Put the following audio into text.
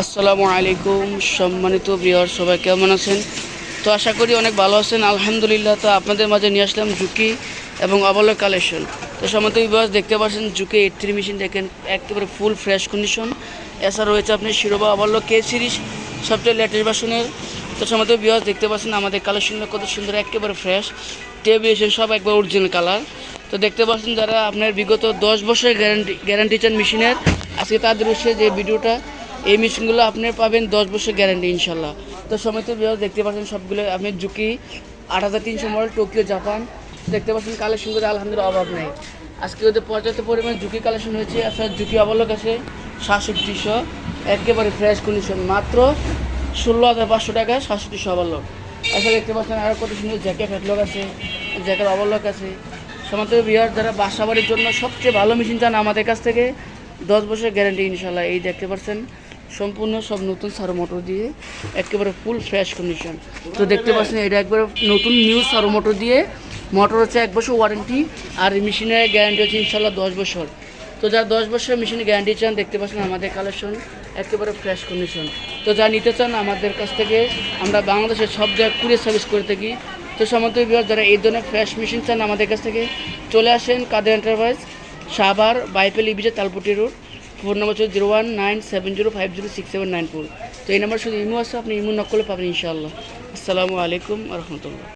আসসালামু আলাইকুম সম্মানিত বিহার সবাই কেমন আছেন? তো আশা করি অনেক ভালো আছেন। আলহামদুলিল্লাহ, তো আপনাদের মাঝে নিয়ে আসলাম জুকি এবং অবলক কালেকশন তো সম্মানিত বিভাগ দেখতে পাচ্ছেন জুকি এইট থ্রি মেশিন দেখেন, একেবারে ফুল ফ্রেশ কন্ডিশন এছাড়া রয়েছে আপনি শিরোবা অবলক কে সিরিজ সবচেয়ে লেটেস্ট ভার্সনের তো সম্মানিত বিভাগ দেখতে পাচ্ছেন আমাদের কালেকশনগুলো কত সুন্দর, একেবারে ফ্রেশ টেবিলেশন সব একবার অরিজিনাল কালার তো দেখতে পাচ্ছেন যারা আপনার বিগত দশ বছরের গ্যারান্টি গ্যারান্টি চান মেশিনের আজকে তাদের উৎসে যে ভিডিওটা এই মেশিনগুলো আপনি পাবেন দশ বছর গ্যারান্টি ইনশাল্লাহ তো সময় তো দেখতে পাচ্ছেন সবগুলো, আপনি ঝুঁকি, আট হাজার তিনশো মডেল টোকিও, জাপান। দেখতে পাচ্ছেন কালেকশন করে আলহামদুলিল্লাহ অভাব নেই। আজকে ওদের পর্যাপ্ত পরিমাণ ঝুঁকি কালেকশন হয়েছে আপনার ঝুঁকি অবলোক আছে সাতষট্টিশো, একেবারে ফ্রেশ কন্ডিশন মাত্র ষোলো হাজার পাঁচশো টাকা সাতষট্টিশো অবলোক। আচ্ছা দেখতে পাচ্ছেন আরও কত সুন্দর জ্যাকেট হ্যাটলক আছে, জ্যাকেট অবলোক আছে। সমান্তর বিহার যারা বাসা বাড়ির জন্য সবচেয়ে ভালো মেশিন চান আমাদের কাছ থেকে, দশ বছরের গ্যারান্টি ইনশাল্লাহ এই দেখতে পাচ্ছেন সম্পূর্ণ সব নতুন সারো মোটর দিয়ে একেবারে ফুল ফ্রেশ কন্ডিশন তো দেখতে পাচ্ছেন, এটা একবারে নতুন নিউ সারো মোটর দিয়ে। মোটর হচ্ছে এক বছর ওয়ারেন্টি আর মেশিনের গ্যারান্টি হচ্ছে ইনশাল্লাহ দশ বছর। তো যারা দশ বছরের মেশিনের গ্যারান্টি চান, দেখতে পাচ্ছেন আমাদের কালেকশন একেবারে ফ্রেশ কন্ডিশন তো যা নিতে চান, আমাদের কাছ থেকে আমরা বাংলাদেশের সব জায়গায় কুরিয়ার সার্ভিস করে থাকি। তো সমস্ত বিভাগ যারা এই ধরনের ফ্রেশ মেশিন চান, আমাদের কাছ থেকে চলে আসেন Kader enterprise Savar, Baipail, EBJ Talputi road phone number হচ্ছে zero one nine seven zero five zero six seven nine four. তো এই নম্বর শুধু ইমো আছে, আপনি ইমো নক করলে পাবেন ইনশাআল্লাহ। আসসালামু আলাইকুম রহমতুল্লাহ।